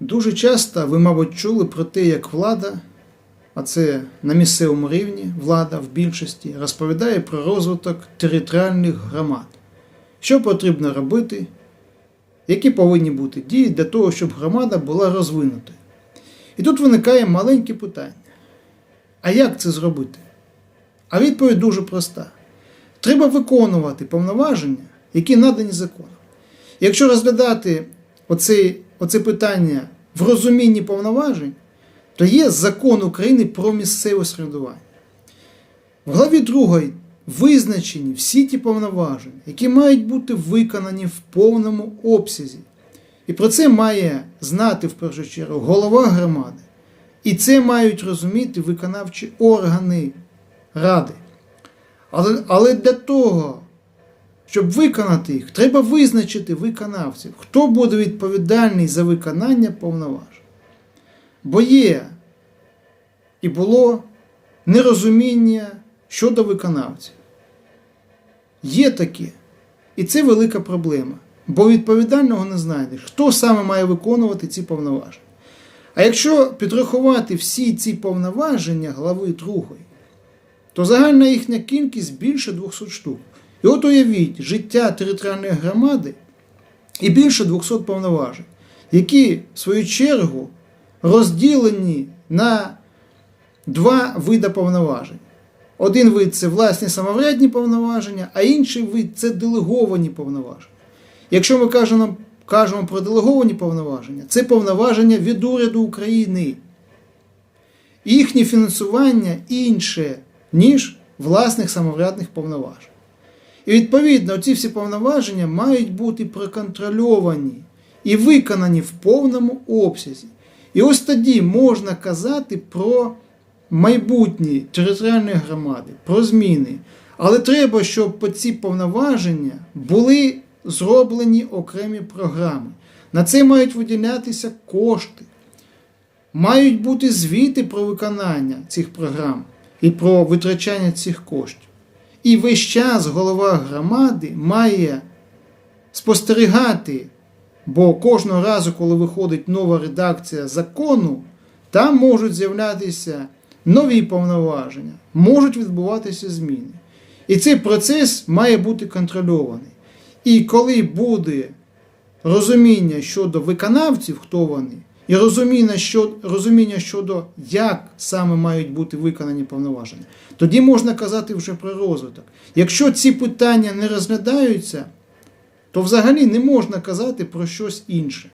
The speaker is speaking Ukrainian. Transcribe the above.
Дуже часто ви, мабуть, чули про те, як влада, а це на місцевому рівні влада в більшості, розповідає про розвиток територіальних громад. Що потрібно робити, які повинні бути дії для того, щоб громада була розвинутою. І тут виникає маленьке питання: а як це зробити? А відповідь дуже проста: треба виконувати повноваження, які надані законом. Якщо розглядати оце, оце питання в розумінні повноважень, то є закон України про місцеве самоврядування. В главі 2 визначені всі ті повноваження, які мають бути виконані в повному обсязі. І про це має знати в першу чергу голова громади. І це мають розуміти виконавчі органи ради. Але, але для того, щоб виконати їх, треба визначити виконавців, хто буде відповідальний за виконання повноважень. Бо є і було нерозуміння щодо виконавців. Є таке. І це велика проблема. Бо відповідального не знайдеш, хто саме має виконувати ці повноваження. А якщо підрахувати всі ці повноваження глави 2, то загальна їхня кількість більше 200 штук. І от уявіть, життя територіальної громади і більше 200 повноважень, які, в свою чергу, розділені на два види повноважень. Один вид це власні самоврядні повноваження, а інший вид це делеговані повноваження. Якщо ми кажемо, кажемо про делеговані повноваження, це повноваження від уряду України. Їхнє фінансування інше, ніж власних самоврядних повноважень. І відповідно ці всі повноваження мають бути проконтрольовані і виконані в повному обсязі. І ось тоді можна казати про майбутні територіальні громади, про зміни. Але треба, щоб ці повноваження були зроблені окремі програми. На це мають виділятися кошти. Мають бути звіти про виконання цих програм і про витрачання цих коштів. І весь час голова громади має спостерігати, бо кожного разу, коли виходить нова редакція закону, там можуть з'являтися нові повноваження, можуть відбуватися зміни. І цей процес має бути контрольований. І коли буде розуміння щодо виконавців, хто вони, і розуміння щодо, розуміння щодо як саме мають бути виконані повноваження, тоді можна казати вже про розвиток. Якщо ці питання не розглядаються, то взагалі не можна казати про щось інше.